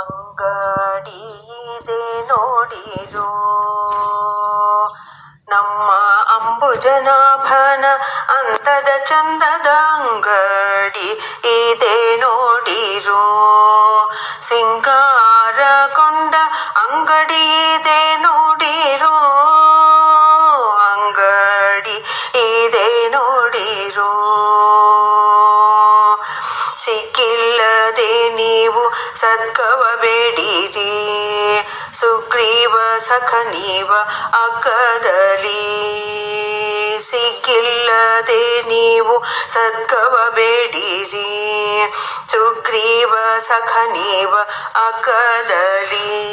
ಅಂಗಡಿ ಇದೆ ನೋಡಿರೋ. ನಮ್ಮ ಅಂಬುಜನಾಭನ ಅಂತದ ಚಂದದ ಅಂಗಡಿ ಇದೆ ನೋಡಿರೋ. ಸಿಂಗಾರಗೊಂಡ ಅಂಗಡಿ ಇದೆ ನೋಡಿರೋ. ಅಂಗಡಿ ಇದೆ ನೋಡಿರೋ. ಸಿಕ್ಕಿಲ್ಲದೆ ನೀವು ಸದ್ಗವ ಬೇಡಿರಿ. ಸುಗ್ರೀವ ಸಖ ನೀವ ಅಗ್ಗದಲ್ಲಿ. ಸಿಕ್ಕಿಲ್ಲದೆ ನೀವು ಸದ್ಗವ ಬೇಡಿರಿ. ಸುಗ್ರೀವ ಸಖ ನೀವ ಅಗ್ಗದಲ್ಲಿ.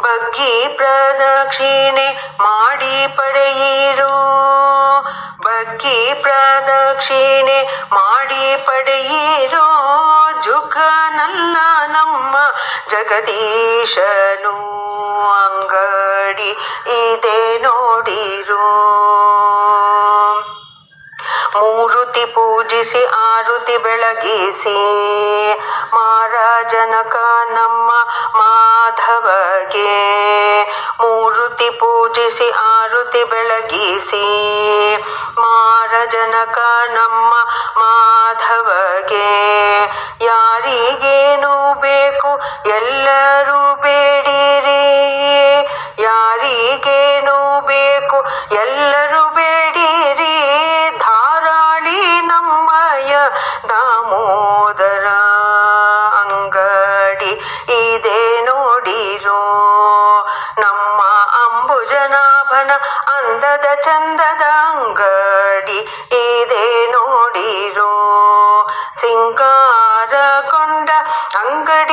ಬಗ್ಗಿ ಪ್ರದಕ್ಷಿಣೆ ಮಾಡಿ ಪಡೆಯಿರು. ಬಗ್ಗಿ ಪ್ರದಕ್ಷಿಣೆ ಮಾಡಿ ಪಡೆಯಿರೋ. ಜುಗನಲ್ಲ ನಮ್ಮ ಜಗದೀಶನು ಅಂಗಡಿ ಇದೆ ನೋಡಿರೋ. ಮೂರುತಿ ಪೂಜಿಸಿ, ಆರುತಿ ಬೆಳಗಿಸಿ ಮಾರಾಜನಕ ನಮ್ಮ ಮಾಧವಗೆ. ಮೂರುತಿ ಪೂಜಿಸಿ, ಆರುತಿ ಬೆಳಗಿಸಿ ಮಾರಜನಕ ನಮ್ಮ ಮಾಧವಗೆ. ಯಾರಿಗೇನು ಬೇಕು ಎಲ್ಲರೂ ಬೇಡಿರಿ. ಯಾರಿಗೇನು ಬೇಕು ಎಲ್ಲರೂ ಬೇಡಿರಿ. ಧಾರಾಳಿ ನಮ್ಮಯ ದಾಮೋದರ ಅಂಗಡಿ ಇದೆ ನೋಡಿರೋ. ನಮ್ಮ ಅಂಬುಜನಾಭನ ಅಂದದ ಚಂದದ ಅಂಗಡಿ ಇದೆ ನೋಡಿರೋ. ಸಿಂಗಾರಗೊಂಡ ಅಂಗಡಿ